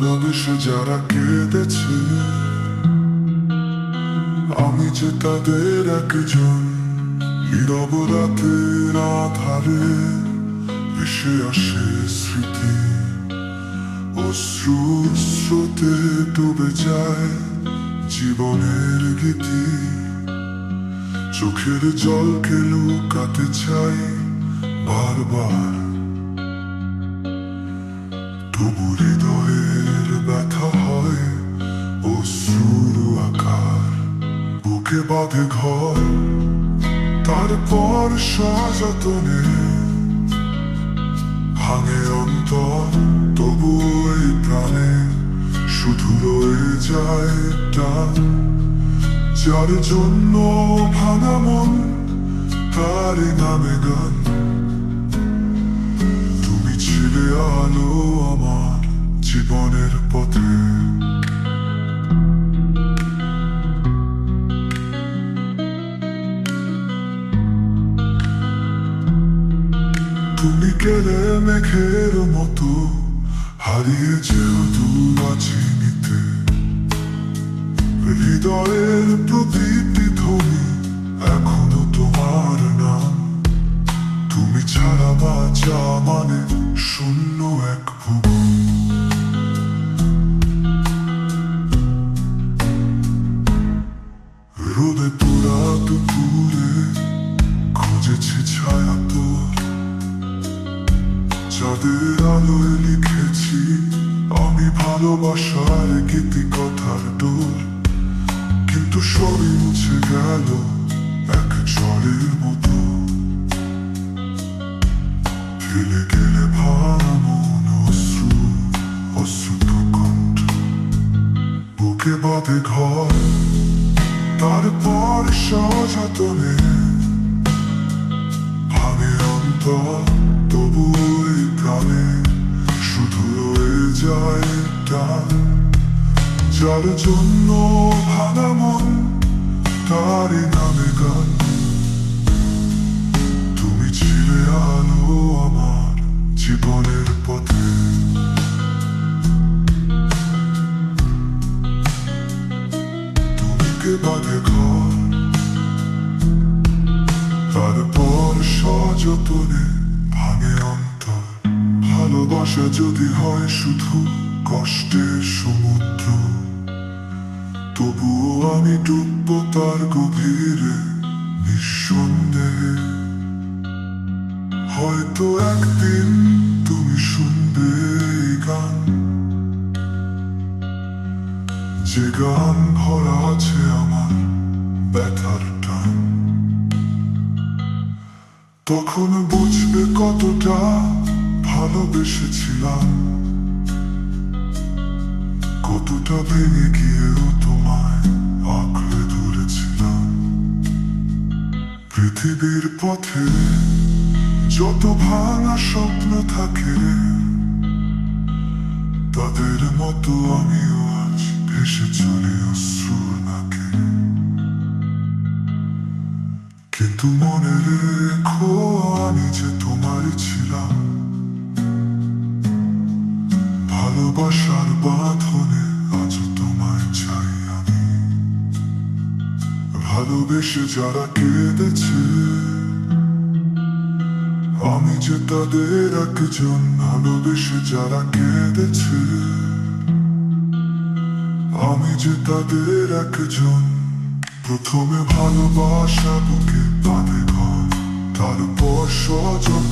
ভালোবেসে যারা কেঁদেছে, আমি যে তাদের একজন, নীরব রাতের আধারে ভেসে আসে স্মৃতি। অশ্রু স্রোতে ডুবে যায় জীবনের গীতি। চোখের জলকে লুকাতে চাই বারবার। তবু বুকে বাঁধে ঘর তারপর সযতনে ভাঙে অন্তর, তবু এই প্রাণে শুধু রয়ে যায় যার জন্য ভাঙা মন, তারই নামে গান। তুমি ছিলে আলো আমার জীবনের পথে। তুমি গেলে মেঘের মতো। হারিয়ে যেও নিতে। হৃদয়ের প্রতিটি চাঁদের আলোয় লিখেছি আমি ভালোবাসার গীতি কথার ডোর কিন্তু সবই মুছে গেল এক জলের মতো। ফেলে গেলে ভাঙা মন অশ্রু, অশ্রুত কণ্ঠ। বুকে বাঁধে ঘর, তারপর সযতনে। ভাঙে অন্তর টান যার জন্য ভাঙা মন তারই নামে গান। তুমি ছিলে আলো আমার জীবনের পথে। তুমি কে বাঁধে ঘর? তারপর সযতনে ভাঙে অন্তর। ভালোবাসা যদি হয় শুধু কষ্টের সমুদ্র, তবুও আমি ডুবব তার গভীরে নিঃসন্দেহে। হয়তো একদিন তুমি শুনবে গান, যে গান ভরা আছে আমার ব্যথার টান। তখন বুঝবে কতটা ভালোবেসেছিলাম। কতটা ভেঙে গিয়েও তোমায় আঁকড়ে ধরেছিলাম। পৃথিবীর পথে যত ভাঙা স্বপ্ন থাকে, তাদের মতো আমিও আজ ভেসে চলে অশ্রুর নাকে। কিন্তু মনে রেখো, আমি যে ভালোবেসে যারা কেঁদেছে, আমি যে তাদের একজন, ভালোবেসে যারা কেঁদেছে, আমি যে তাদের একজন। প্রথমে ভালোবাসা বুকে বাঁধে ঘর, তারপর সজন